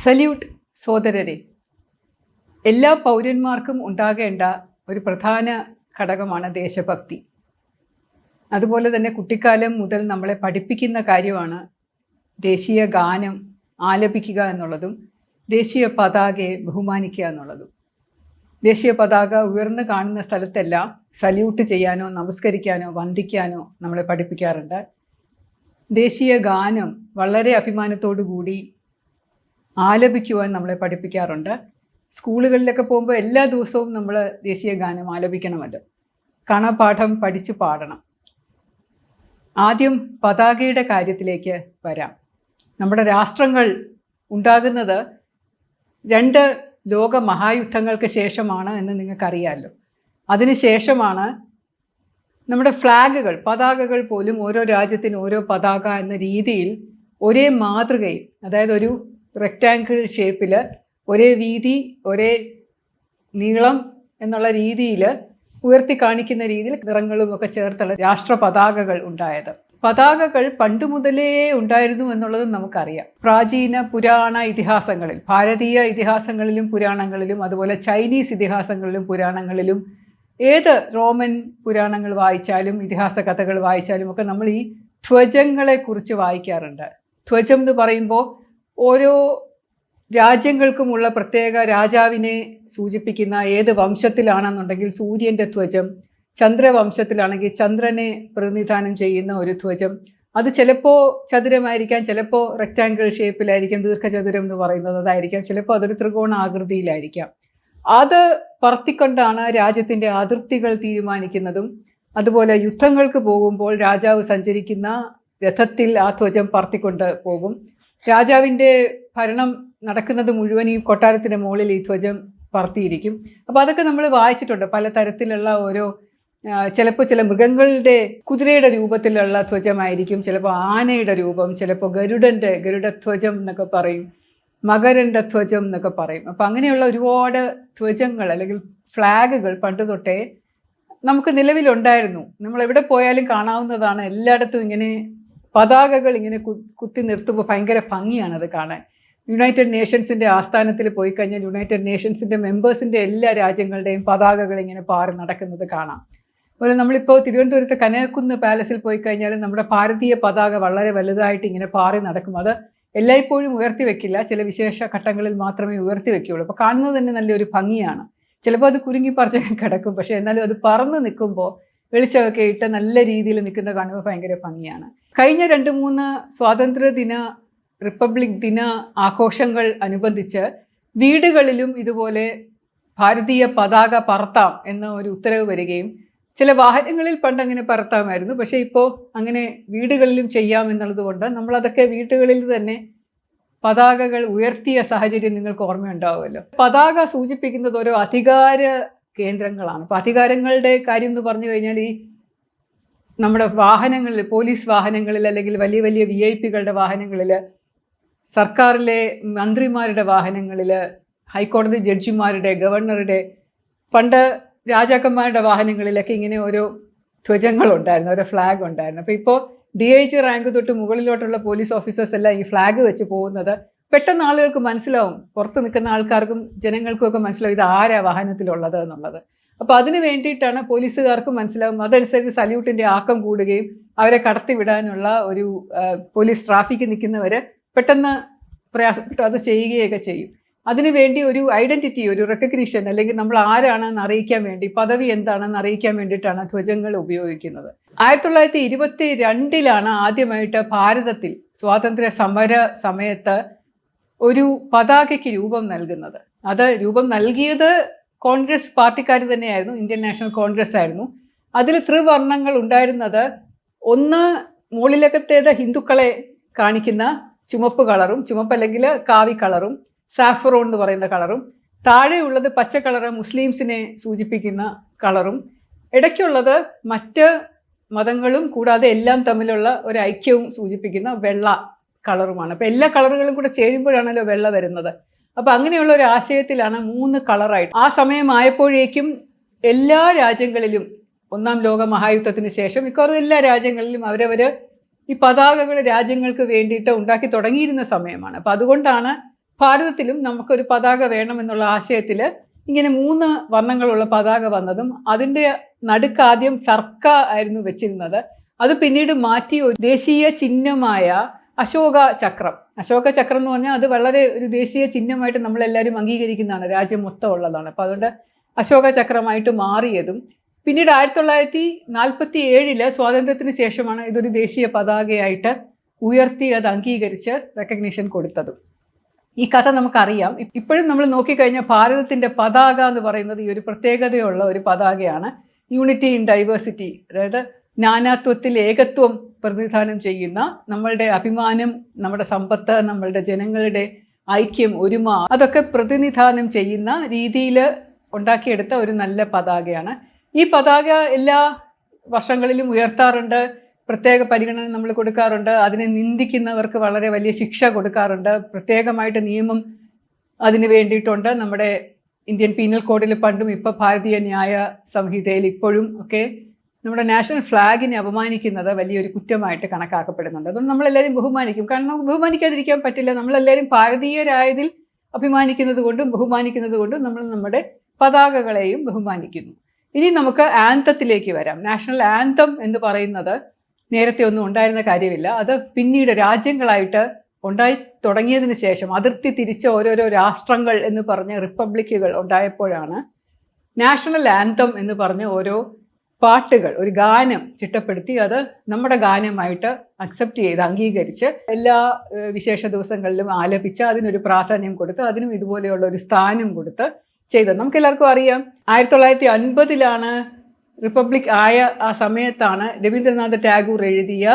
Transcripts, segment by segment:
Salute സോദരരെ എല്ലാ പൗരന്മാർക്കും ഉണ്ടാകേണ്ട ഒരു പ്രധാന ഘടകമാണ് ദേശഭക്തി. അതുപോലെ തന്നെ കുട്ടിക്കാലം മുതൽ നമ്മളെ പഠിപ്പിക്കുന്ന കാര്യമാണ് ദേശീയ ഗാനം ആലപിക്കുക എന്നുള്ളതും ദേശീയ പതാകയെ ബഹുമാനിക്കുക എന്നുള്ളതും. ദേശീയ പതാക ഉയർന്നു കാണുന്ന സ്ഥലത്തെല്ലാം സല്യൂട്ട് ചെയ്യാനോ നമസ്കരിക്കാനോ വന്ദിക്കാനോ നമ്മളെ പഠിപ്പിക്കാറുണ്ട്. ദേശീയ ഗാനം വളരെ അഭിമാനത്തോടു കൂടി ആലപിക്കുവാൻ നമ്മളെ പഠിപ്പിക്കാറുണ്ട്. സ്കൂളുകളിലൊക്കെ പോകുമ്പോൾ എല്ലാ ദിവസവും നമ്മൾ ദേശീയ ഗാനം ആലപിക്കണമല്ലോ കണപാഠം പഠിച്ച് പാടണം. ആദ്യം പതാകയുടെ കാര്യത്തിലേക്ക് വരാം. നമ്മുടെ രാഷ്ട്രങ്ങൾ ഉണ്ടാകുന്നത് രണ്ട് ലോക മഹായുദ്ധങ്ങൾക്ക് ശേഷമാണ് എന്ന് നിങ്ങൾക്കറിയാമല്ലോ അതിനുശേഷമാണ് നമ്മുടെ ഫ്ലാഗുകൾ പതാകകൾ പോലും ഓരോ രാജ്യത്തിന് ഓരോ പതാക എന്ന രീതിയിൽ ഒരേ മാതൃകയിൽ അതായത് ഒരു റെക്റ്റാങ്കിൾ ഷേപ്പിൽ ഒരേ വീതി ഒരേ നീളം എന്നുള്ള രീതിയിൽ ഉയർത്തി കാണിക്കുന്ന രീതിയിൽ നിറങ്ങളും ഒക്കെ ചേർത്തുള്ള രാഷ്ട്ര പതാകകൾ ഉണ്ടായത്. പതാകകൾ പണ്ട് മുതലേ ഉണ്ടായിരുന്നു എന്നുള്ളതും നമുക്കറിയാം. പ്രാചീന പുരാണ ഇതിഹാസങ്ങളിൽ ഭാരതീയ ഇതിഹാസങ്ങളിലും പുരാണങ്ങളിലും അതുപോലെ ചൈനീസ് ഇതിഹാസങ്ങളിലും പുരാണങ്ങളിലും ഏത് റോമൻ പുരാണങ്ങൾ വായിച്ചാലും ഇതിഹാസ കഥകൾ വായിച്ചാലും ഒക്കെ നമ്മൾ ഈ ധ്വജങ്ങളെ കുറിച്ച് വായിക്കാറുണ്ട്. ധ്വജം എന്ന് പറയുമ്പോൾ ഓരോ രാജ്യങ്ങൾക്കുമുള്ള പ്രത്യേക രാജാവിനെ സൂചിപ്പിക്കുന്ന ഏത് വംശത്തിലാണെന്നുണ്ടെങ്കിൽ സൂര്യന്റെ ധ്വജം ചന്ദ്രവംശത്തിലാണെങ്കിൽ ചന്ദ്രനെ പ്രതിനിധാനം ചെയ്യുന്ന ഒരു ധ്വജം. അത് ചിലപ്പോൾ ചതുരമായിരിക്കാം ചിലപ്പോൾ റെക്റ്റാങ്കിൾ ഷേപ്പിലായിരിക്കാം ദീർഘചതുരം എന്ന് പറയുന്നത് അതായിരിക്കാം ചിലപ്പോൾ അതൊരു ത്രികോണ ആകൃതിയിലായിരിക്കാം. അത് പറത്തിക്കൊണ്ടാണ് രാജ്യത്തിന്റെ അതിർത്തികൾ തീരുമാനിക്കുന്നതും അതുപോലെ യുദ്ധങ്ങൾക്ക് പോകുമ്പോൾ രാജാവ് സഞ്ചരിക്കുന്ന രഥത്തിൽ ആ ധ്വജം പറത്തിക്കൊണ്ട് പോകും. രാജാവിന്റെ ഭരണം നടക്കുന്നത് മുഴുവൻ ഈ കൊട്ടാരത്തിന്റെ മുകളിൽ ഈ ധ്വജം പറത്തിയിരിക്കും. അപ്പോൾ അതൊക്കെ നമ്മൾ വായിച്ചിട്ടുണ്ട്. പല തരത്തിലുള്ള ഓരോ ചിലപ്പോൾ ചില മൃഗങ്ങളുടെ കുതിരയുടെ രൂപത്തിലുള്ള ധ്വജമായിരിക്കും ചിലപ്പോൾ ആനയുടെ രൂപം ചിലപ്പോൾ ഗരുഡന്റെ ഗരുഡധ്വജം എന്നൊക്കെ പറയും മകരന്റെ ധ്വജം എന്നൊക്കെ പറയും. അപ്പോൾ അങ്ങനെയുള്ള ഒരുപാട് ധ്വജങ്ങൾ അല്ലെങ്കിൽ ഫ്ലാഗുകൾ പണ്ട് തൊട്ടേ നമുക്ക് നിലവിലുണ്ടായിരുന്നു. നമ്മൾ എവിടെ പോയാലും കാണാവുന്നതാണ്. എല്ലായിടത്തും ഇങ്ങനെ പതാകകൾ ഇങ്ങനെ കുത്തി നിർത്തുമ്പോൾ ഭയങ്കര ഭംഗിയാണ് അത് കാണാൻ. യുണൈറ്റഡ് നേഷൻസിന്റെ ആസ്ഥാനത്തിൽ പോയി കഴിഞ്ഞാൽ യുണൈറ്റഡ് നേഷൻസിന്റെ മെമ്പേഴ്സിന്റെ എല്ലാ രാജ്യങ്ങളുടെയും പതാകകൾ ഇങ്ങനെ പാറി നടക്കുന്നത് കാണാം. അതുപോലെ നമ്മളിപ്പോൾ തിരുവനന്തപുരത്തെ കനകക്കുന്ന് പാലസിൽ പോയി കഴിഞ്ഞാൽ നമ്മുടെ ഭാരതീയ പതാക വളരെ വലുതായിട്ട് ഇങ്ങനെ പാറി നടക്കും. അത് എല്ലായ്പ്പോഴും ഉയർത്തി വെക്കില്ല. ചില വിശേഷ ഘട്ടങ്ങളിൽ മാത്രമേ ഉയർത്തി വെക്കുകയുള്ളൂ അപ്പോൾ കാണുന്നത് തന്നെ നല്ലൊരു ഭംഗിയാണ്. ചിലപ്പോൾ അത് കുരുങ്ങി പറിച്ചൊക്കെ കിടക്കും. പക്ഷേ എന്നാലും അത് പറന്ന് നിൽക്കുമ്പോൾ വെളിച്ചമൊക്കെ ഇട്ട് നല്ല രീതിയിൽ നിൽക്കുന്ന കാണുമ്പോൾ ഭയങ്കര ഭംഗിയാണ്. കഴിഞ്ഞ രണ്ട് മൂന്ന് സ്വാതന്ത്ര്യ ദിന റിപ്പബ്ലിക് ദിന ആഘോഷങ്ങൾ അനുബന്ധിച്ച് വീടുകളിലും ഇതുപോലെ ഭാരതീയ പതാക പറത്താം എന്ന ഒരു ഉത്തരവ് വരികയും ചില വാഹനങ്ങളിൽ പണ്ട് അങ്ങനെ പറത്താമായിരുന്നു. പക്ഷേ ഇപ്പോൾ അങ്ങനെ വീടുകളിലും ചെയ്യാം എന്നുള്ളത് കൊണ്ട് നമ്മളതൊക്കെ വീടുകളിൽ തന്നെ പതാകകൾ ഉയർത്തിയ സാഹചര്യം നിങ്ങൾക്ക് ഓർമ്മയുണ്ടാവുമല്ലോ. പതാക സൂചിപ്പിക്കുന്നത് ഓരോ അധികാര കേന്ദ്രങ്ങളാണ്. അപ്പോൾ അധികാരങ്ങളുടെ കാര്യം എന്ന് പറഞ്ഞു കഴിഞ്ഞാൽ ഈ നമ്മുടെ വാഹനങ്ങളിൽ പോലീസ് വാഹനങ്ങളിൽ അല്ലെങ്കിൽ വലിയ വലിയ വി ഐ പികളുടെ വാഹനങ്ങളിൽ സർക്കാരിലെ മന്ത്രിമാരുടെ വാഹനങ്ങളിൽ ഹൈക്കോടതി ജഡ്ജിമാരുടെ ഗവർണറുടെ പണ്ട് രാജാക്കന്മാരുടെ വാഹനങ്ങളിലൊക്കെ ഇങ്ങനെ ഓരോ ധ്വജങ്ങളുണ്ടായിരുന്നു ഓരോ ഫ്ലാഗ് ഉണ്ടായിരുന്നു. അപ്പോൾ ഇപ്പോൾ ഡി ഐ ജി റാങ്ക് തൊട്ട് മുകളിലോട്ടുള്ള പോലീസ് ഓഫീസേഴ്സ് എല്ലാം ഈ ഫ്ലാഗ് വെച്ച് പോകുന്നത് പെട്ടെന്ന് ആളുകൾക്ക് മനസ്സിലാവും. പുറത്ത് നിൽക്കുന്ന ആൾക്കാർക്കും ജനങ്ങൾക്കും ഒക്കെ മനസ്സിലാവും ഇത് ആരാ വാഹനത്തിലുള്ളത് എന്നുള്ളത്. അപ്പോൾ അതിന് വേണ്ടിയിട്ടാണ് പോലീസുകാർക്കും മനസ്സിലാവും. അതനുസരിച്ച് സല്യൂട്ടിന്റെ ആക്കം കൂടുകയും അവരെ കടത്തിവിടാനുള്ള ഒരു പോലീസ് ട്രാഫിക്ക് നിൽക്കുന്നവർ പെട്ടെന്ന് പ്രയാസപ്പെട്ട് അത് ചെയ്യുകയൊക്കെ ചെയ്യും. അതിനുവേണ്ടി ഒരു ഐഡന്റിറ്റി ഒരു റെക്കഗ്നീഷൻ അല്ലെങ്കിൽ നമ്മൾ ആരാണെന്ന് അറിയിക്കാൻ വേണ്ടി പദവി എന്താണെന്ന് അറിയിക്കാൻ വേണ്ടിയിട്ടാണ് ധ്വജങ്ങൾ ഉപയോഗിക്കുന്നത്. ആയിരത്തി തൊള്ളായിരത്തി ഇരുപത്തി രണ്ടിലാണ് ആദ്യമായിട്ട് ഭാരതത്തിൽ സ്വാതന്ത്ര്യ സമര സമയത്ത് ഒരു പതാകയ്ക്ക് രൂപം നൽകുന്നത്. അത് രൂപം നൽകിയത് കോൺഗ്രസ് പാർട്ടിക്കാർ തന്നെയായിരുന്നു ഇന്ത്യൻ നാഷണൽ കോൺഗ്രസ് ആയിരുന്നു. അതിൽ ത്രിവർണങ്ങൾ ഉണ്ടായിരുന്നത് ഒന്ന് മുകളിലകത്തേത് ഹിന്ദുക്കളെ കാണിക്കുന്ന ചുമപ്പ് കളറും ചുമപ്പ് അല്ലെങ്കിൽ കാവി കളറും സാഫറോൺ എന്ന് പറയുന്ന കളറും താഴെയുള്ളത് പച്ച കളറ് മുസ്ലിംസിനെ സൂചിപ്പിക്കുന്ന കളറും ഇടയ്ക്കുള്ളത് മറ്റ് മതങ്ങളും കൂടാതെ എല്ലാം തമ്മിലുള്ള ഒരു ഐക്യവും സൂചിപ്പിക്കുന്ന വെള്ള കളറുമാണ്. അപ്പോൾ എല്ലാ കളറുകളും കൂടെ ചേരുമ്പോഴാണല്ലോ വെള്ള വരുന്നത്. അപ്പോൾ അങ്ങനെയുള്ള ഒരു ആശയത്തിലാണ് മൂന്ന് കളറായിട്ട്. ആ സമയമായപ്പോഴേക്കും എല്ലാ രാജ്യങ്ങളിലും ഒന്നാം ലോക മഹായുദ്ധത്തിന് ശേഷം മിക്കവാറും എല്ലാ രാജ്യങ്ങളിലും അവരവർ ഈ പതാകകൾ രാജ്യങ്ങൾക്ക് വേണ്ടിയിട്ട് ഉണ്ടാക്കി തുടങ്ങിയിരുന്ന സമയമാണ്. അപ്പോൾ അതുകൊണ്ടാണ് ഭാരതത്തിലും നമുക്കൊരു പതാക വേണമെന്നുള്ള ആശയത്തിൽ ഇങ്ങനെ മൂന്ന് വർണങ്ങളുള്ള പതാക വന്നതും അതിന്റെ നടുക്കാദ്യം ചർക്ക ആയിരുന്നു വെച്ചിരുന്നത്. അത് പിന്നീട് മാറ്റി ദേശീയ ചിഹ്നമായ അശോക ചക്രം. അശോക ചക്രം എന്ന് പറഞ്ഞാൽ അത് വളരെ ഒരു ദേശീയ ചിഹ്നമായിട്ട് നമ്മളെല്ലാവരും അംഗീകരിക്കുന്നതാണ്. രാജ്യം മൊത്തം ഉള്ളതാണ്. അപ്പോൾ അതുകൊണ്ട് അശോക ചക്രമായിട്ട് മാറിയതും പിന്നീട് ആയിരത്തി തൊള്ളായിരത്തി നാൽപ്പത്തി ഏഴിൽ സ്വാതന്ത്ര്യത്തിന് ശേഷമാണ് ഇതൊരു ദേശീയ പതാകയായിട്ട് ഉയർത്തി അത് അംഗീകരിച്ച് റെക്കഗ്നീഷൻ കൊടുത്തതും. ഈ കഥ നമുക്കറിയാം. ഇപ്പോഴും നമ്മൾ നോക്കിക്കഴിഞ്ഞാൽ ഭാരതത്തിന്റെ പതാക എന്ന് പറയുന്നത് ഈ ഒരു പ്രത്യേകതയുള്ള ഒരു പതാകയാണ്. യൂണിറ്റി ഇൻ ഡൈവേഴ്സിറ്റി അതായത് നാനാത്വത്തിൽ ഏകത്വം പ്രതിനിധാനം ചെയ്യുന്ന നമ്മളുടെ അഭിമാനം നമ്മുടെ സമ്പത്ത് നമ്മളുടെ ജനങ്ങളുടെ ഐക്യം ഒരുമ അതൊക്കെ പ്രതിനിധാനം ചെയ്യുന്ന രീതിയിൽ ഉണ്ടാക്കിയെടുത്ത ഒരു നല്ല പതാകയാണ്. ഈ പതാക എല്ലാ വർഷങ്ങളിലും ഉയർത്താറുണ്ട്. പ്രത്യേക പരിഗണന നമ്മൾ കൊടുക്കാറുണ്ട്. അതിനെ നിന്ദിക്കുന്നവർക്ക് വളരെ വലിയ ശിക്ഷ കൊടുക്കാറുണ്ട്. പ്രത്യേകമായിട്ട് നിയമം അതിന് വേണ്ടിയിട്ടുണ്ട്. നമ്മുടെ ഇന്ത്യൻ പീനൽ കോഡിൽ പണ്ടും ഇപ്പോൾ ഭാരതീയ ന്യായ സംഹിതയിൽ ഇപ്പോഴും ഒക്കെ നമ്മുടെ നാഷണൽ ഫ്ലാഗിനെ അപമാനിക്കുന്നത് വലിയൊരു കുറ്റമായിട്ട് കണക്കാക്കപ്പെടുന്നുണ്ട്. അതുകൊണ്ട് നമ്മളെല്ലാവരും ബഹുമാനിക്കും. കാരണം നമുക്ക് ബഹുമാനിക്കാതിരിക്കാൻ പറ്റില്ല. നമ്മളെല്ലാവരും ഭാരതീയരായതിൽ അഭിമാനിക്കുന്നത് കൊണ്ടും ബഹുമാനിക്കുന്നത് കൊണ്ടും നമ്മൾ നമ്മുടെ പതാകകളെയും ബഹുമാനിക്കുന്നു. ഇനി നമുക്ക് ആന്തത്തിലേക്ക് വരാം. നാഷണൽ ആന്തം എന്ന് പറയുന്നത് നേരത്തെ ഒന്നും ഉണ്ടായിരുന്ന കാര്യമില്ല. അത് പിന്നീട് രാജ്യങ്ങളായിട്ട് ഉണ്ടായി തുടങ്ങിയതിന് ശേഷം അതിർത്തി തിരിച്ച ഓരോരോ രാഷ്ട്രങ്ങൾ എന്ന് പറഞ്ഞ റിപ്പബ്ലിക്കുകൾ ഉണ്ടായപ്പോഴാണ് നാഷണൽ ആന്തം എന്ന് പറഞ്ഞ ഓരോ പാട്ടുകൾ ഒരു ഗാനം ചിട്ടപ്പെടുത്തി അത് നമ്മുടെ ഗാനമായിട്ട് അക്സെപ്റ്റ് ചെയ്ത് അംഗീകരിച്ച് എല്ലാ വിശേഷ ദിവസങ്ങളിലും ആലപിച്ച് അതിനൊരു പ്രാധാന്യം കൊടുത്ത് അതിനും ഇതുപോലെയുള്ള ഒരു സ്ഥാനം കൊടുത്ത് ചെയ്തത്. നമുക്ക് എല്ലാവർക്കും അറിയാം ആയിരത്തി തൊള്ളായിരത്തി അൻപതിലാണ് റിപ്പബ്ലിക് ആയ ആ സമയത്താണ് രവീന്ദ്രനാഥ് ടാഗൂർ എഴുതിയ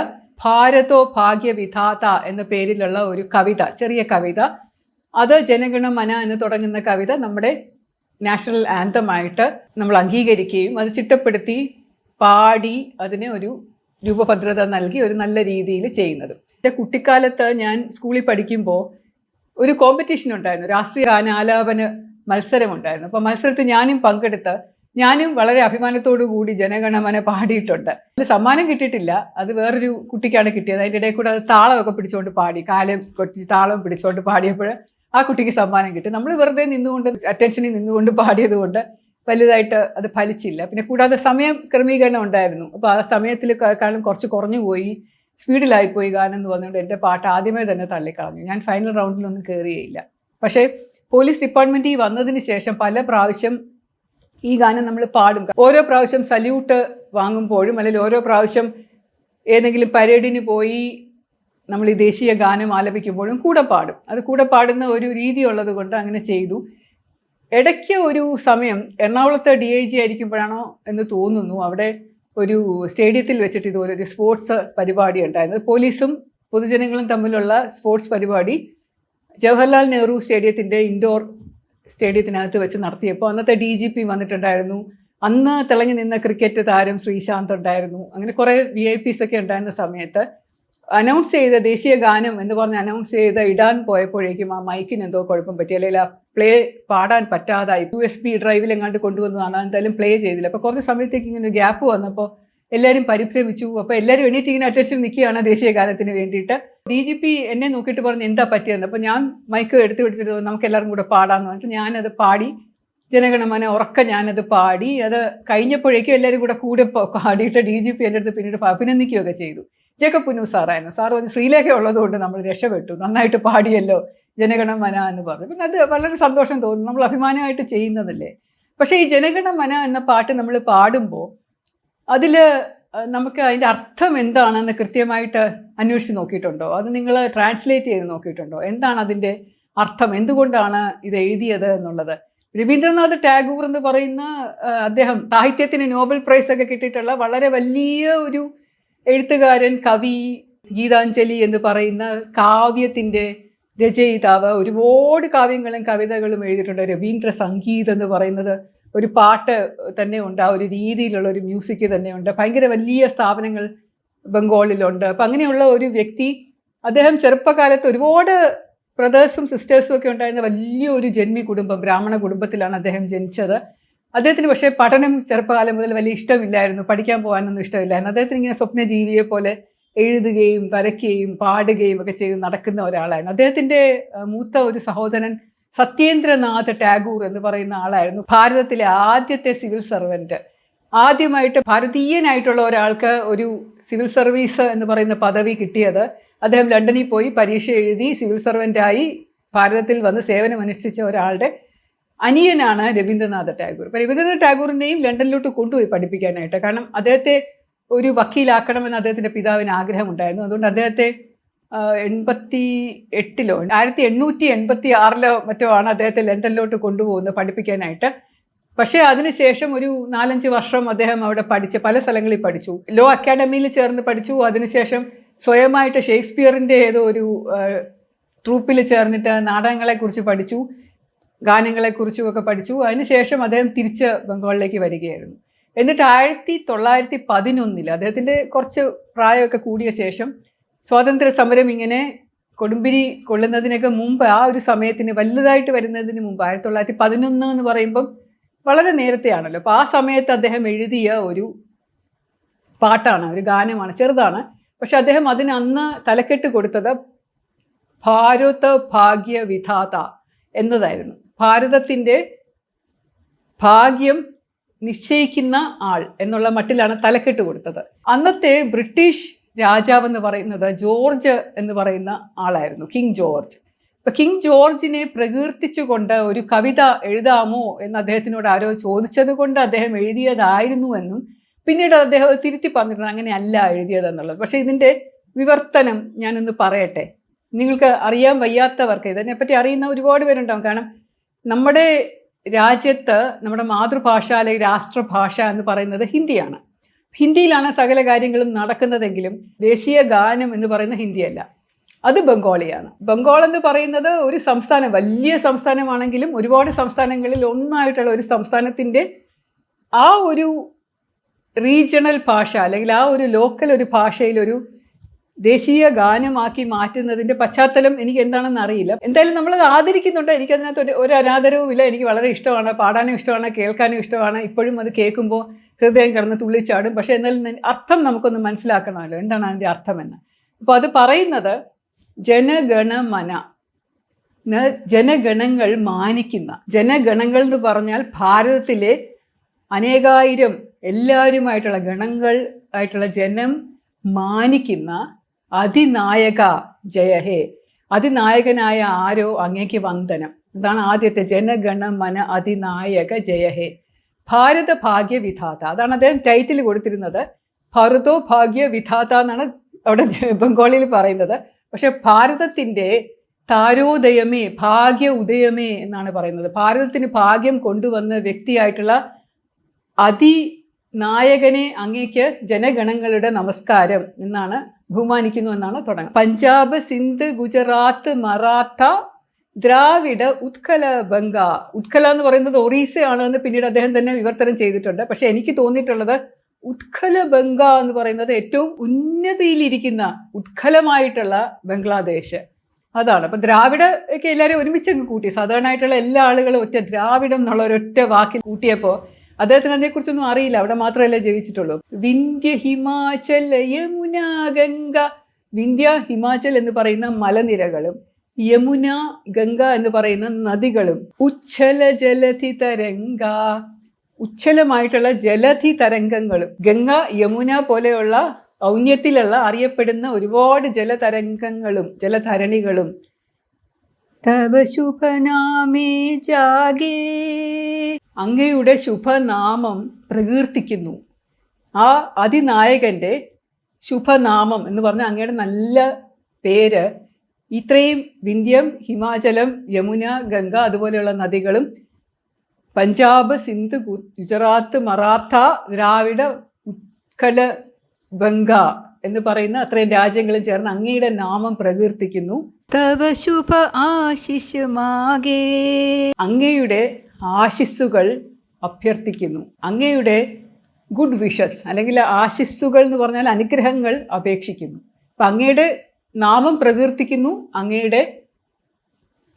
ഭാരതോ ഭാഗ്യവിധാത എന്ന പേരിലുള്ള ഒരു കവിത ചെറിയ കവിത. അത് ജനഗണമന എന്ന് തുടങ്ങുന്ന കവിത നമ്മുടെ നാഷണൽ ആന്തമായിട്ട് നമ്മൾ അംഗീകരിക്കുകയും അത് ചിട്ടപ്പെടുത്തി പാടി അതിന് ഒരു രൂപഭദ്രത നൽകി ഒരു നല്ല രീതിയിൽ ചെയ്യുന്നത്. എന്റെ കുട്ടിക്കാലത്ത് ഞാൻ സ്കൂളിൽ പഠിക്കുമ്പോൾ ഒരു കോമ്പറ്റീഷൻ ഉണ്ടായിരുന്നു. രാഷ്ട്രീയ ഗാനാലാപന മത്സരം ഉണ്ടായിരുന്നു. അപ്പോൾ മത്സരത്തിൽ ഞാനും പങ്കെടുത്ത് ഞാനും വളരെ അഭിമാനത്തോടു കൂടി ജനഗണമന പാടിയിട്ടുണ്ട്. അതിൽ സമ്മാനം കിട്ടിയിട്ടില്ല. അത് വേറൊരു കുട്ടിക്കാണ് കിട്ടിയത്. അതിന്റെ ഇടയിൽ കൂടെ അത് താളമൊക്കെ പിടിച്ചുകൊണ്ട് പാടി. കാലം കൊട്ടി താളം പിടിച്ചുകൊണ്ട് പാടിയപ്പോൾ ആ കുട്ടിക്ക് സമ്മാനം കിട്ടി. നമ്മൾ വെറുതെ നിന്നുകൊണ്ട് അറ്റൻഷനിൽ നിന്നുകൊണ്ട് പാടിയത് കൊണ്ട് വലുതായിട്ട് അത് ഫലിച്ചില്ല. പിന്നെ കൂടാതെ സമയം ക്രമീകരണം ഉണ്ടായിരുന്നു. അപ്പോൾ ആ സമയത്തിൽ കാരണം കുറച്ച് കുറഞ്ഞു പോയി. സ്പീഡിലായിപ്പോയി ഗാനം എന്ന് പറഞ്ഞുകൊണ്ട് എന്റെ പാട്ട് ആദ്യമേ തന്നെ തള്ളിക്കളഞ്ഞു. ഞാൻ ഫൈനൽ റൗണ്ടിലൊന്നും കയറിയില്ല പക്ഷേ പോലീസ് ഡിപ്പാർട്ട്മെന്റിൽ വന്നതിന് ശേഷം പല പ്രാവശ്യം ഈ ഗാനം നമ്മൾ പാടും. ഓരോ പ്രാവശ്യം സല്യൂട്ട് വാങ്ങുമ്പോഴും അല്ലെങ്കിൽ ഓരോ പ്രാവശ്യം ഏതെങ്കിലും പരേഡിന് പോയി നമ്മൾ ഈ ദേശീയ ഗാനം ആലപിക്കുമ്പോഴും കൂടെ പാടും. അത് കൂടെ പാടുന്ന ഒരു രീതി ഉള്ളത് കൊണ്ട് അങ്ങനെ ചെയ്തു. ഇടയ്ക്ക് ഒരു സമയം എറണാകുളത്ത് ഡി ഐ ജി ആയിരിക്കുമ്പോഴാണോ എന്ന് തോന്നുന്നു. അവിടെ ഒരു സ്റ്റേഡിയത്തിൽ വെച്ചിട്ട് ഇതുപോലെ ഒരു സ്പോർട്സ് പരിപാടി ഉണ്ടായിരുന്നു. പോലീസും പൊതുജനങ്ങളും തമ്മിലുള്ള സ്പോർട്സ് പരിപാടി ജവഹർലാൽ നെഹ്റു സ്റ്റേഡിയത്തിന്റെ ഇൻഡോർ സ്റ്റേഡിയത്തിനകത്ത് വെച്ച് നടത്തിയപ്പോൾ അന്നത്തെ ഡി ജി പി വന്നിട്ടുണ്ടായിരുന്നു. അന്ന് തിളങ്ങി നിന്ന ക്രിക്കറ്റ് താരം ശ്രീശാന്ത് ഉണ്ടായിരുന്നു. അങ്ങനെ കുറേ വി ഐ പീസ് ഒക്കെ ഉണ്ടായിരുന്ന സമയത്ത് അനൗൺസ് ചെയ്ത ദേശീയ ഗാനം എന്ന് പറഞ്ഞ് അനൗൺസ് ചെയ്ത് ഇടാൻ പോയപ്പോഴേക്കും ആ മൈക്കിന് എന്തോ കുഴപ്പം പറ്റി. അല്ലെങ്കിൽ ആ പ്ലേ പാടാൻ പറ്റാതായി. യു എസ് ബി ഡ്രൈവിൽ എങ്ങാണ്ട് കൊണ്ടുവന്നതാണ്. എന്തായാലും പ്ലേ ചെയ്തില്ല. അപ്പോൾ കുറച്ച് സമയത്തേക്ക് ഇങ്ങനെ ഗ്യാപ്പ് വന്നപ്പോൾ എല്ലാവരും പരിഭ്രമിച്ചു. അപ്പോൾ എല്ലാവരും എണീറ്റ് ഇങ്ങനെ അറ്റൻഷൻ നിൽക്കുകയാണ് ദേശീയ ഗാനത്തിന് വേണ്ടിയിട്ട്. ഡി ജി പി എന്നെ നോക്കിയിട്ട് പറഞ്ഞ് എന്താ പറ്റിയെന്ന് അപ്പോൾ ഞാൻ മൈക്ക് എടുത്തു പിടിച്ചിട്ട് നമുക്ക് എല്ലാവരും കൂടെ പാടാമെന്ന് പറഞ്ഞിട്ട് ഞാനത് പാടി. ജനഗണമന ഉറക്ക ഞാനത് പാടി. അത് കഴിഞ്ഞപ്പോഴേക്കും എല്ലാവരും കൂടെ കൂടെ പാടിയിട്ട് ഡി ജി പി എന്റെ അടുത്ത് പിന്നീട് അഭിനന്ദിക്കുകയൊക്കെ ചെയ്തു. ജേക്കബ് പുന്നു സാറായിരുന്നു. സാർ വന്ന് ശ്രീലേഖ ഉള്ളതുകൊണ്ട് നമ്മൾ രക്ഷപ്പെട്ടു. നന്നായിട്ട് പാടിയല്ലോ. ജനഗണമന എന്ന് പറഞ്ഞു. പിന്നെ അത് വളരെ സന്തോഷം തോന്നുന്നു നമ്മൾ അഭിമാനമായിട്ട് ചെയ്യുന്നതല്ലേ? പക്ഷേ ഈ ജനഗണമന എന്ന പാട്ട് നമ്മൾ പാടുമ്പോൾ അതിൽ നമുക്ക് അതിന്റെ അർത്ഥം എന്താണെന്ന് കൃത്യമായിട്ട് അന്വേഷിച്ച് നോക്കിയിട്ടുണ്ടോ? അത് നിങ്ങൾ ട്രാൻസ്ലേറ്റ് ചെയ്ത് നോക്കിയിട്ടുണ്ടോ? എന്താണ് അതിന്റെ അർത്ഥം? എന്തുകൊണ്ടാണ് ഇത് എഴുതിയത് എന്നുള്ളത്? രവീന്ദ്രനാഥ് ടാഗോർ എന്ന് പറയുന്ന അദ്ദേഹം സാഹിത്യത്തിന് നോബൽ പ്രൈസ് ഒക്കെ കിട്ടിയിട്ടുള്ള വളരെ വലിയ ഒരു എഴുത്തുകാരൻ കവി ഗീതാഞ്ജലി എന്ന് പറയുന്ന കാവ്യത്തിന്റെ രചയിതാവ് ഒരുപാട് കാവ്യങ്ങളും കവിതകളും എഴുതിയിട്ടുണ്ട്. രവീന്ദ്ര സംഗീതം എന്ന് പറയുന്നത് ഒരു പാട്ട് തന്നെ ഉണ്ട്. ആ ഒരു രീതിയിലുള്ള ഒരു മ്യൂസിക് തന്നെയുണ്ട് ഭയങ്കര വലിയ സ്ഥാപനങ്ങൾ ബംഗാളിലുണ്ട്. അപ്പം അങ്ങനെയുള്ള ഒരു വ്യക്തി അദ്ദേഹം ചെറുപ്പകാലത്ത് ഒരുപാട് ബ്രദേഴ്സും സിസ്റ്റേഴ്സും ഒക്കെ ഉണ്ടായിരുന്ന വലിയൊരു ജന്മി കുടുംബം ബ്രാഹ്മണ കുടുംബത്തിലാണ് അദ്ദേഹം ജനിച്ചത്. അദ്ദേഹത്തിന് പക്ഷേ പഠനം ചെറുപ്പകാലം മുതൽ വലിയ ഇഷ്ടമില്ലായിരുന്നു. പഠിക്കാൻ പോകാനൊന്നും ഇഷ്ടമില്ലായിരുന്നു. അദ്ദേഹത്തിന് ഇങ്ങനെ സ്വപ്നജീവിയെ പോലെ എഴുതുകയും വരയ്ക്കുകയും പാടുകയും ഒക്കെ ചെയ്ത് നടക്കുന്ന ഒരാളായിരുന്നു. അദ്ദേഹത്തിന്റെ മൂത്ത ഒരു സഹോദരൻ സത്യേന്ദ്രനാഥ് ടാഗൂർ എന്ന് പറയുന്ന ആളായിരുന്നു. ഭാരതത്തിലെ ആദ്യത്തെ സിവിൽ സർവന്റ് ആദ്യമായിട്ട് ഭാരതീയനായിട്ടുള്ള ഒരാൾക്ക് ഒരു സിവിൽ സർവീസ് എന്ന് പറയുന്ന പദവി കിട്ടിയത്. അദ്ദേഹം ലണ്ടനിൽ പോയി പരീക്ഷ എഴുതി സിവിൽ സർവന്റായി ഭാരതത്തിൽ വന്ന് സേവനമനുഷ്ഠിച്ച ഒരാളുടെ അനിയനാണ് രവീന്ദ്രനാഥ് ടാഗൂർ. അപ്പം രവീന്ദ്രനാഥ് ടാഗൂറിനെയും ലണ്ടനിലോട്ട് കൊണ്ടുപോയി പഠിപ്പിക്കാനായിട്ട്. കാരണം അദ്ദേഹത്തെ ഒരു വക്കീലാക്കണമെന്ന് അദ്ദേഹത്തിന്റെ പിതാവിന് ആഗ്രഹമുണ്ടായിരുന്നു. അതുകൊണ്ട് അദ്ദേഹത്തെ എൺപത്തി എട്ടിലോ ആയിരത്തി എണ്ണൂറ്റി എൺപത്തി ആറിലോ മറ്റോ ആണ് അദ്ദേഹത്തെ ലണ്ടനിലോട്ട് കൊണ്ടുപോകുന്നത് പഠിപ്പിക്കാനായിട്ട്. പക്ഷേ അതിനുശേഷം ഒരു നാലഞ്ച് വർഷം അദ്ദേഹം അവിടെ പഠിച്ച് പല സ്ഥലങ്ങളിൽ പഠിച്ചു. ലോ അക്കാഡമിയിൽ ചേർന്ന് പഠിച്ചു. അതിനുശേഷം സ്വയമായിട്ട് ഷേക്സ്പിയറിന്റെ ഏതോ ഒരു ട്രൂപ്പിൽ ചേർന്നിട്ട് നാടകങ്ങളെക്കുറിച്ച് പഠിച്ചു ഗാനങ്ങളെക്കുറിച്ചും ഒക്കെ പഠിച്ചു. അതിനുശേഷം അദ്ദേഹം തിരിച്ച് ബംഗാളിലേക്ക് വരികയായിരുന്നു. എന്നിട്ട് ആയിരത്തി തൊള്ളായിരത്തി പതിനൊന്നിൽ അദ്ദേഹത്തിന്റെ കുറച്ച് പ്രായമൊക്കെ കൂടിയ ശേഷം സ്വാതന്ത്ര്യ സമരം ഇങ്ങനെ കൊടുമ്പിരി കൊള്ളുന്നതിനൊക്കെ മുമ്പ് ആ ഒരു സമയത്തിന് വലുതായിട്ട് വരുന്നതിന് മുമ്പ് ആയിരത്തി തൊള്ളായിരത്തി പതിനൊന്ന് എന്ന് പറയുമ്പം വളരെ നേരത്തെയാണല്ലോ. അപ്പോൾ ആ സമയത്ത് അദ്ദേഹം എഴുതിയ ഒരു പാട്ടാണ് ഒരു ഗാനമാണ് ചെറുതാണ്. പക്ഷെ അദ്ദേഹം അതിന് അന്ന് തലക്കെട്ട് കൊടുത്തത് ഭാരത ഭാഗ്യ വിധാത എന്നതായിരുന്നു. ഭാരതത്തിന്റെ ഭാഗ്യം നിശ്ചയിക്കുന്ന ആൾ എന്നുള്ള മട്ടിലാണ് തലക്കെട്ട് കൊടുത്തത്. അന്നത്തെ ബ്രിട്ടീഷ് രാജാവ് എന്ന് പറയുന്നത് ജോർജ് എന്ന് പറയുന്ന ആളായിരുന്നു കിങ് ജോർജ്. ഇപ്പൊ കിങ് ജോർജിനെ പ്രകീർത്തിച്ചുകൊണ്ട് ഒരു കവിത എഴുതാമോ എന്ന് അദ്ദേഹത്തിനോട് ആരോ ചോദിച്ചത് കൊണ്ട് അദ്ദേഹം എഴുതിയതായിരുന്നു എന്നും പിന്നീട് അദ്ദേഹം തിരുത്തി പറഞ്ഞിട്ടുണ്ട് അങ്ങനെയല്ല എഴുതിയതെന്നുള്ളത് പക്ഷേ ഇതിന്റെ വിവർത്തനം ഞാനൊന്ന് പറയട്ടെ. നിങ്ങൾക്ക് അറിയാൻ വയ്യാത്തവർക്ക് ഇതിനെപ്പറ്റി അറിയുന്ന ഒരുപാട് പേരുണ്ടാവും. കാരണം നമ്മുടെ രാജ്യത്ത് നമ്മുടെ മാതൃഭാഷ അല്ലെങ്കിൽ രാഷ്ട്രഭാഷ എന്ന് പറയുന്നത് ഹിന്ദിയാണ്. ഹിന്ദിയിലാണ് സകല കാര്യങ്ങളും നടക്കുന്നതെങ്കിലും ദേശീയ ഗാനം എന്ന് പറയുന്ന ഹിന്ദിയല്ല. അത് ബംഗാളിയാണ്. ബംഗാൾ എന്ന് പറയുന്നത് ഒരു സംസ്ഥാനം വലിയ സംസ്ഥാനമാണെങ്കിലും ഒരുപാട് സംസ്ഥാനങ്ങളിൽ ഒന്നായിട്ടുള്ള ഒരു സംസ്ഥാനത്തിന്റെ ആ ഒരു റീജിയണൽ ഭാഷ അല്ലെങ്കിൽ ആ ഒരു ലോക്കൽ ഒരു ഭാഷയിൽ ഒരു ദേശീയ ഗാനമാക്കി മാറ്റുന്നതിന്റെ പശ്ചാത്തലം എനിക്ക് എന്താണെന്ന് അറിയില്ല. എന്തായാലും നമ്മളത് ആദരിക്കുന്നുണ്ട്. എനിക്കതിനകത്ത് ഒരു ഒരു അനാദരവും ഇല്ല. എനിക്ക് വളരെ ഇഷ്ടമാണ്. പാടാനും ഇഷ്ടമാണ്. കേൾക്കാനും ഇഷ്ടമാണ്. ഇപ്പോഴും അത് കേൾക്കുമ്പോൾ ഹൃദയം കിടന്ന് തുള്ളിച്ചാടും. പക്ഷേ എന്നാലും അർത്ഥം നമുക്കൊന്ന് മനസ്സിലാക്കണമല്ലോ. എന്താണ് അതിന്റെ അർത്ഥമെന്ന്. അപ്പോൾ അത് പറയുന്നത് ജനഗണമന. ജനഗണങ്ങൾ മാനിക്കുന്ന. ജനഗണങ്ങൾ എന്ന് പറഞ്ഞാൽ ഭാരതത്തിലെ അനേകായിരം എല്ലാവരുമായിട്ടുള്ള ഗണങ്ങൾ ആയിട്ടുള്ള ജനം മാനിക്കുന്ന അതിനായക ജയഹേ. അതിനായകനായ ആരോ അങ്ങേക്ക് വന്ദനം. ഇതാണ് ആദ്യത്തെ ജനഗണ മന അതിനായക ജയഹേ. ഭാരത ഭാഗ്യ വിധാത. അതാണ് അദ്ദേഹം ടൈറ്റിൽ കൊടുത്തിരുന്നത്. ഭരതോ ഭാഗ്യ വിധാത എന്നാണ് അവിടെ ബംഗാളിയിൽ പറയുന്നത്. പക്ഷെ ഭാരതത്തിന്റെ താരോദയമേ ഭാഗ്യ ഉദയമേ എന്നാണ് പറയുന്നത്. ഭാരതത്തിന് ഭാഗ്യം കൊണ്ടുവന്ന വ്യക്തിയായിട്ടുള്ള അതിനായകനെ അങ്ങേക്ക് ജനഗണങ്ങളുടെ നമസ്കാരം എന്നാണ് ബഹുമാനിക്കുന്നു എന്നാണ് തുടങ്ങുക പഞ്ചാബ് സിന്ധ് ഗുജറാത്ത് മറാത്ത ദ്രാവിഡ ഉത്കല ബംഗ. ഉത്കല എന്ന് പറയുന്നത് ഒറീസയാണ് എന്ന് പിന്നീട് അദ്ദേഹം തന്നെ വിവർത്തനം ചെയ്തിട്ടുണ്ട്. പക്ഷെ എനിക്ക് തോന്നിയിട്ടുള്ളത് ഉത്കല ബംഗ എന്ന് പറയുന്നത് ഏറ്റവും ഉന്നതിയിലിരിക്കുന്ന ഉത്കലമായിട്ടുള്ള ബംഗ്ലാദേശ്. അതാണ്. അപ്പൊ ദ്രാവിഡ ഒക്കെ എല്ലാവരും ഒരുമിച്ച് അങ്ങ് കൂട്ടി. സാധാരണയായിട്ടുള്ള എല്ലാ ആളുകളും ഒറ്റ ദ്രാവിഡം എന്നുള്ള ഒരൊറ്റ വാക്കിൽ കൂട്ടിയപ്പോൾ അദ്ദേഹത്തിന് അതിനെക്കുറിച്ചൊന്നും അറിയില്ല. അവിടെ മാത്രമല്ലേ ജീവിച്ചിട്ടുള്ളൂ. വിന്ധ്യ ഹിമാചൽ യമുന ഗംഗ. വിന്ധ്യ ഹിമാചൽ എന്ന് പറയുന്ന മലനിരകളും യമുന ഗംഗ എന്ന് പറയുന്ന നദികളും ഉച്ഛല ജലധി തരംഗ ഉച്ഛലമായിട്ടുള്ള ജലധി തരംഗങ്ങളും ഗംഗ യമുന പോലെയുള്ള ഔന്യത്തിലുള്ള അറിയപ്പെടുന്ന ഒരുപാട് ജലതരംഗങ്ങളും ജലധരണികളും. തവ ശുഭനാമേ ജാഗേ. അങ്ങയുടെ ശുഭനാമം പ്രകീർത്തിക്കുന്നു. ആ അതിനായകന്റെ ശുഭനാമം എന്ന് പറഞ്ഞാൽ അങ്ങയുടെ നല്ല പേര് ഇത്രയും വിന്ധ്യം ഹിമാചലം യമുന ഗംഗ അതുപോലെയുള്ള നദികളും പഞ്ചാബ് സിന്ധ് ഗുജറാത്ത് മറാത്ത ദ്രാവിഡ ഉത്കല ബംഗ എന്ന് പറയുന്ന അത്രയും രാജ്യങ്ങളും ചേർന്ന് അങ്ങയുടെ നാമം പ്രകീർത്തിക്കുന്നു. തവ ശുഭ ആശിഷുമാകേ. അങ്ങയുടെ ആശിസ്സുകൾ അഭ്യർത്ഥിക്കുന്നു. അങ്ങയുടെ ഗുഡ് വിഷസ് അല്ലെങ്കിൽ ആശിസ്സുകൾ എന്ന് പറഞ്ഞാൽ അനുഗ്രഹങ്ങൾ അപേക്ഷിക്കുന്നു. അപ്പം അങ്ങയുടെ നാമം പ്രകീർത്തിക്കുന്നു അങ്ങയുടെ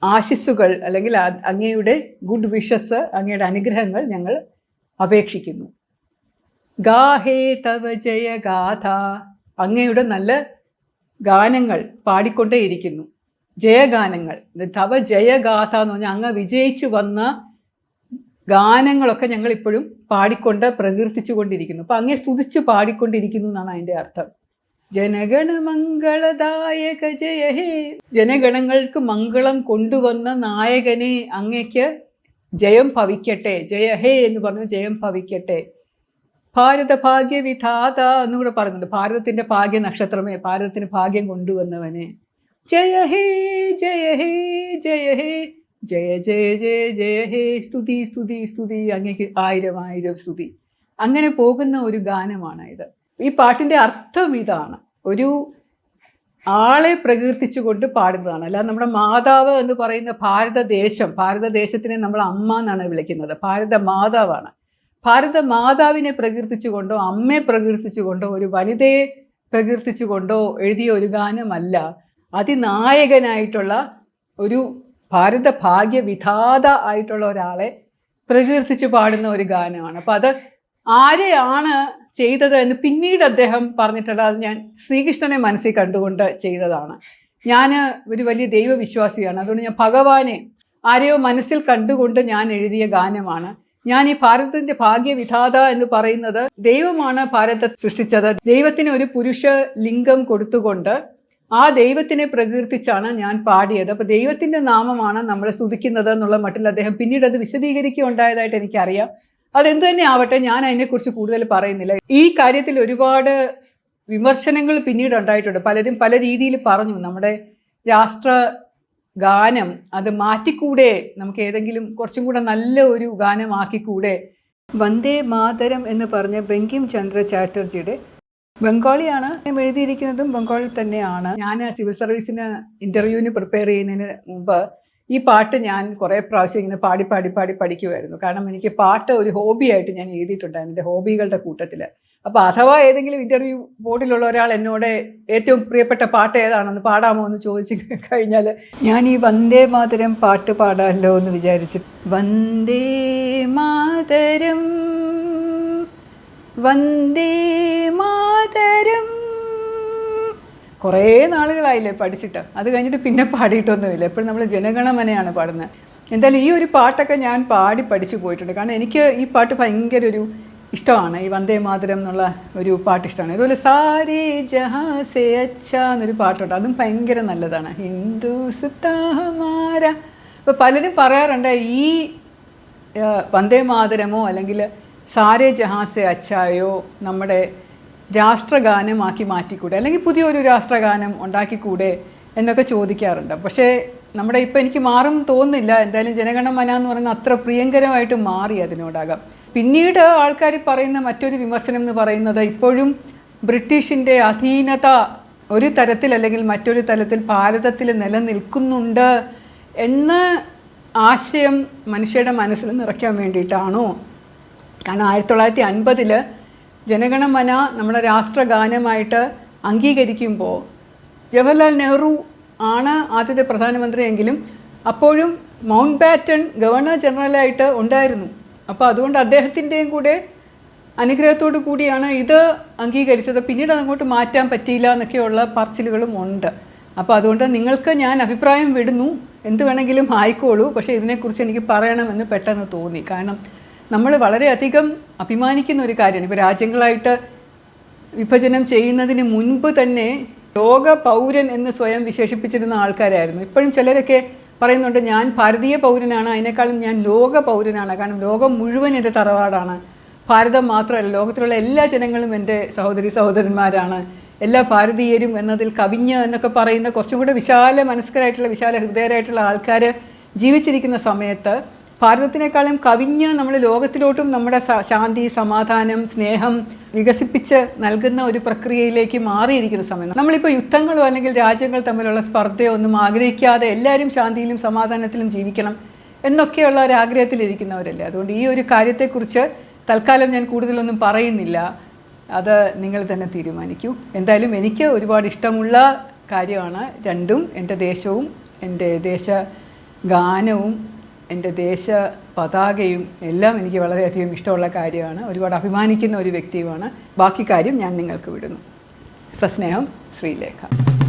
ആശിസ്സുകൾ അല്ലെങ്കിൽ അങ്ങയുടെ ഗുഡ് വിഷസ് അങ്ങയുടെ അനുഗ്രഹങ്ങൾ ഞങ്ങൾ അപേക്ഷിക്കുന്നു. ഗാഹേ തവ ജയ ഗാഥ. അങ്ങയുടെ നല്ല ഗാനങ്ങൾ പാടിക്കൊണ്ടേയിരിക്കുന്നു. ജയഗാനങ്ങൾ. തവ ജയഗാഥ എന്ന് പറഞ്ഞാൽ അങ്ങ് വിജയിച്ചു വന്ന ഗാനങ്ങളൊക്കെ ഞങ്ങൾ ഇപ്പോഴും പാടിക്കൊണ്ട് പ്രകീർത്തിച്ചു കൊണ്ടിരിക്കുന്നു അപ്പം അങ്ങേ സ്തുതിച്ച് പാടിക്കൊണ്ടിരിക്കുന്നു എന്നാണ് അതിന്റെ അർത്ഥം. ജനഗണ മംഗളദായക ജയ ഹേ. ജനഗണങ്ങൾക്ക് മംഗളം കൊണ്ടുവന്ന നായകനെ അങ്ങയ്ക്ക് ജയം ഭവിക്കട്ടെ ജയ ഹേ എന്ന് പറഞ്ഞു ജയം ഭവിക്കട്ടെ. ഭാരത ഭാഗ്യ വിധാത എന്നുകൂടെ പറയുന്നുണ്ട്. ഭാരതത്തിന്റെ ഭാഗ്യ നക്ഷത്രമേ ഭാരതത്തിന് ഭാഗ്യം കൊണ്ടുവന്നവനെ. ജയ ഹേ ജയ ഹേ ജയ ഹേ. ജയ ജയ ജയ ജയ ഹേ സ്തുതി സ്തുതി സ്തുതി അങ്ങേക്ക് ആയിരം ആയിരം സ്തുതി. അങ്ങനെ പോകുന്ന ഒരു ഗാനമാണ് ഇത്. ഈ പാട്ടിന്റെ അർത്ഥം ഇതാണ്. ഒരു ആളെ പ്രകീർത്തിച്ചുകൊണ്ട് പാടുന്നതാണ്. അല്ലാതെ നമ്മുടെ മാതാവ് എന്ന് പറയുന്ന ഭാരതദേശം ഭാരതദേശത്തിനെ നമ്മൾ അമ്മ എന്നാണ് വിളിക്കുന്നത്. ഭാരത മാതാവാണ്. ഭാരത മാതാവിനെ പ്രകീർത്തിച്ചുകൊണ്ടോ അമ്മയെ പ്രകീർത്തിച്ചുകൊണ്ടോ ഒരു വനിതയെ പ്രകീർത്തിച്ചുകൊണ്ടോ എഴുതിയ ഒരു ഗാനമല്ല. അതിനായകനായിട്ടുള്ള ഒരു ഭാരത ഭാഗ്യ വിധാത ആയിട്ടുള്ള ഒരാളെ പ്രകീർത്തിച്ച് പാടുന്ന ഒരു ഗാനമാണ്. അപ്പം അത് ആരെയാണ് ചെയ്തത് എന്ന് പിന്നീട് അദ്ദേഹം പറഞ്ഞിട്ടുണ്ട്. അത് ഞാൻ ശ്രീകൃഷ്ണനെ മനസ്സിൽ കണ്ടുകൊണ്ട് ചെയ്തതാണ്. ഞാൻ ഒരു വലിയ ദൈവവിശ്വാസിയാണ്. അതുകൊണ്ട് ഞാൻ ഭഗവാനെ ആരെയോ മനസ്സിൽ കണ്ടുകൊണ്ട് ഞാൻ എഴുതിയ ഗാനമാണ്. ഞാൻ ഈ ഭാരതത്തിന്റെ ഭാഗ്യവിധാത എന്ന് പറയുന്നത് ദൈവമാണ് ഭാരതത്തെ സൃഷ്ടിച്ചത്. ദൈവത്തിന് ഒരു പുരുഷ ലിംഗം കൊടുത്തുകൊണ്ട് ആ ദൈവത്തിനെ പ്രകീർത്തിച്ചാണ് ഞാൻ പാടിയത്. അപ്പോൾ ദൈവത്തിന്റെ നാമമാണ് നമ്മൾ സ്തുതിക്കുന്നത് എന്നുള്ള മട്ടിൽ അദ്ദേഹം പിന്നീട് അത് വിശദീകരിക്കുകയുണ്ടായതായിട്ട് എനിക്കറിയാം. അതെന്ത് തന്നെ ആവട്ടെ ഞാൻ അതിനെക്കുറിച്ച് കൂടുതൽ പറയുന്നില്ല. ഈ കാര്യത്തിൽ ഒരുപാട് വിമർശനങ്ങൾ പിന്നീട് ഉണ്ടായിട്ടുണ്ട്. പലരും പല രീതിയിൽ പറഞ്ഞു. നമ്മുടെ രാഷ്ട്ര ഗാനം അത് മാറ്റിക്കൂടെ നമുക്ക് ഏതെങ്കിലും കുറച്ചും കൂടെ നല്ല ഒരു ഗാനമാക്കിക്കൂടെ. വന്ദേ മാതരം എന്ന് പറഞ്ഞ ബങ്കിം ചന്ദ്ര ചാറ്റർജിയുടെ ബംഗാളിയാണ്. എഴുതിയിരിക്കുന്നതും ബംഗാളിൽ തന്നെയാണ്. ഞാൻ സിവിൽ സർവീസിന് ഇന്റർവ്യൂവിന് പ്രിപ്പയർ ചെയ്യുന്നതിന് മുമ്പ് ഈ പാട്ട് ഞാൻ കുറേ പ്രാവശ്യം ഇങ്ങനെ പാടി പാടി പാടി പഠിക്കുമായിരുന്നു കാരണം എനിക്ക് പാട്ട് ഒരു ഹോബിയായിട്ട് ഞാൻ എഴുതിയിട്ടുണ്ടായിരുന്നു എന്റെ ഹോബികളുടെ കൂട്ടത്തിൽ അപ്പോൾ അഥവാ ഏതെങ്കിലും ഇന്റർവ്യൂ ബോർഡിലുള്ള ഒരാൾ എന്നോട് ഏറ്റവും പ്രിയപ്പെട്ട പാട്ട് ഏതാണെന്ന് പാടാമോ എന്ന് ചോദിച്ചു കഴിഞ്ഞാൽ ഞാൻ ഈ വന്ദേ മാതരം പാട്ട് പാടാമല്ലോ എന്ന് വിചാരിച്ചു വന്ദേ മാതരം വന്ദേ മാതരം കുറേ നാളുകളായില്ലേ പഠിച്ചിട്ട്. അത് കഴിഞ്ഞിട്ട് പിന്നെ പാടിയിട്ടൊന്നുമില്ല. എപ്പോഴും നമ്മൾ ജനഗണമനയാണ് പാടുന്നത്. എന്തായാലും ഈ ഒരു പാട്ടൊക്കെ ഞാൻ പാടി പഠിച്ചു പോയിട്ടുണ്ട്. കാരണം എനിക്ക് ഈ പാട്ട് ഭയങ്കര ഒരു ഇഷ്ടമാണ്. ഈ വന്ദേ മാതരം എന്നുള്ള ഒരു പാട്ട് ഇഷ്ടമാണ്. ഇതുപോലെ സാരി ജഹാ എന്നൊരു പാട്ടുണ്ട്. അതും ഭയങ്കര നല്ലതാണ്. ഹിന്ദു സുത്താഹമാര ഇപ്പോൾ പലരും പറയാറുണ്ട് ഈ വന്ദേ മാതരമോ അല്ലെങ്കിൽ സാരേ ജഹാസെ അച്ചായോ നമ്മുടെ രാഷ്ട്രഗാനമാക്കി മാറ്റിക്കൂടെ? അല്ലെങ്കിൽ പുതിയൊരു രാഷ്ട്രഗാനം ഉണ്ടാക്കിക്കൂടെ എന്നൊക്കെ ചോദിക്കാറുണ്ട്. പക്ഷേ നമ്മുടെ ഇപ്പം എനിക്ക് മാറും തോന്നുന്നില്ല. എന്തായാലും ജനഗണമന എന്ന് പറയുന്ന അത്ര പ്രിയങ്കരമായിട്ട് മാറി അതിനോടാകാം. പിന്നീട് ആൾക്കാർ പറയുന്ന മറ്റൊരു വിമർശനം എന്ന് പറയുന്നത് ഇപ്പോഴും ബ്രിട്ടീഷിന്റെ അധീനത ഒരു തരത്തിൽ അല്ലെങ്കിൽ മറ്റൊരു തലത്തിൽ ഭാരതത്തിൽ നിലനിൽക്കുന്നുണ്ട് എന്ന ആശയം മനുഷ്യരുടെ മനസ്സിൽ നിറയ്ക്കാൻ വേണ്ടിയിട്ടാണോ? കാരണം ആയിരത്തി തൊള്ളായിരത്തി അൻപതിൽ ജനഗണമന നമ്മുടെ രാഷ്ട്രഗാനമായിട്ട് അംഗീകരിക്കുമ്പോൾ ജവഹർലാൽ നെഹ്റു ആണ് ആദ്യത്തെ പ്രധാനമന്ത്രിയെങ്കിലും അപ്പോഴും മൗണ്ട് ബാറ്റൺ ഗവർണർ ജനറലായിട്ട് ഉണ്ടായിരുന്നു. അപ്പോൾ അതുകൊണ്ട് അദ്ദേഹത്തിന്റെയും കൂടെ അനുഗ്രഹത്തോടു കൂടിയാണ് ഇത് അംഗീകരിച്ചത്. പിന്നീട് അതങ്ങോട്ട് മാറ്റാൻ പറ്റിയില്ല എന്നൊക്കെയുള്ള പറച്ചിലുകളും ഉണ്ട്. അപ്പോൾ അതുകൊണ്ട് നിങ്ങൾക്ക് ഞാൻ അഭിപ്രായം വിടുന്നു. എന്ത് വേണമെങ്കിലും ആയിക്കോളൂ. പക്ഷേ ഇതിനെക്കുറിച്ച് എനിക്ക് പറയണമെന്ന് പെട്ടെന്ന് തോന്നി. കാരണം നമ്മൾ വളരെയധികം അഭിമാനിക്കുന്ന ഒരു കാര്യമാണ് ഇപ്പോൾ രാജ്യങ്ങളായിട്ട് വിഭജനം ചെയ്യുന്നതിന് മുൻപ് തന്നെ ലോക പൗരൻ എന്ന് സ്വയം വിശേഷിപ്പിച്ചിരുന്ന ആൾക്കാരായിരുന്നു. ഇപ്പോഴും ചിലരൊക്കെ പറയുന്നുണ്ട് ഞാൻ ഭാരതീയ പൗരനാണ് അതിനേക്കാളും ഞാൻ ലോക പൗരനാണ്. കാരണം ലോകം മുഴുവൻ എന്റെ തറവാടാണ്. ഭാരതം മാത്രമല്ല ലോകത്തിലുള്ള എല്ലാ ജനങ്ങളും എന്റെ സഹോദരി സഹോദരന്മാരാണ്. എല്ലാ ഭാരതീയരും എന്നതിൽ കവിഞ്ഞ് എന്നൊക്കെ പറയുന്ന കുറച്ചും കൂടെ വിശാല മനസ്കരായിട്ടുള്ള വിശാല ഹൃദയരായിട്ടുള്ള ആൾക്കാർ ജീവിച്ചിരിക്കുന്ന സമയത്ത് ഭാരതത്തിനേക്കാളും കവിഞ്ഞ് നമ്മൾ ലോകത്തിലോട്ടും നമ്മുടെ ശാന്തി സമാധാനം സ്നേഹം വികസിപ്പിച്ച് നൽകുന്ന ഒരു പ്രക്രിയയിലേക്ക് മാറിയിരിക്കുന്ന സമയം. നമ്മളിപ്പോൾ യുദ്ധങ്ങളോ അല്ലെങ്കിൽ രാജ്യങ്ങൾ തമ്മിലുള്ള സ്പർദ്ധയോ ഒന്നും ആഗ്രഹിക്കാതെ എല്ലാവരും ശാന്തിയിലും സമാധാനത്തിലും ജീവിക്കണം എന്നൊക്കെയുള്ള ഒരു ആഗ്രഹത്തിലിരിക്കുന്നവരല്ലേ? അതുകൊണ്ട് ഈ ഒരു കാര്യത്തെക്കുറിച്ച് തൽക്കാലം ഞാൻ കൂടുതലൊന്നും പറയുന്നില്ല. അത് നിങ്ങൾ തന്നെ തീരുമാനിക്കൂ. എന്തായാലും എനിക്ക് ഒരുപാട് ഇഷ്ടമുള്ള കാര്യമാണ് രണ്ടും എന്റെ ദേശവും എന്റെ ദേശ ഗാനവും എന്റെ ദേശ പതാകയും എല്ലാം എനിക്ക് വളരെയധികം ഇഷ്ടമുള്ള കാര്യമാണ്. ഒരുപാട് അഭിമാനിക്കുന്ന ഒരു വ്യക്തിയുമാണ്. ബാക്കി കാര്യം ഞാൻ നിങ്ങൾക്ക് വിടുന്നു. സസ്നേഹം ശ്രീലേഖ.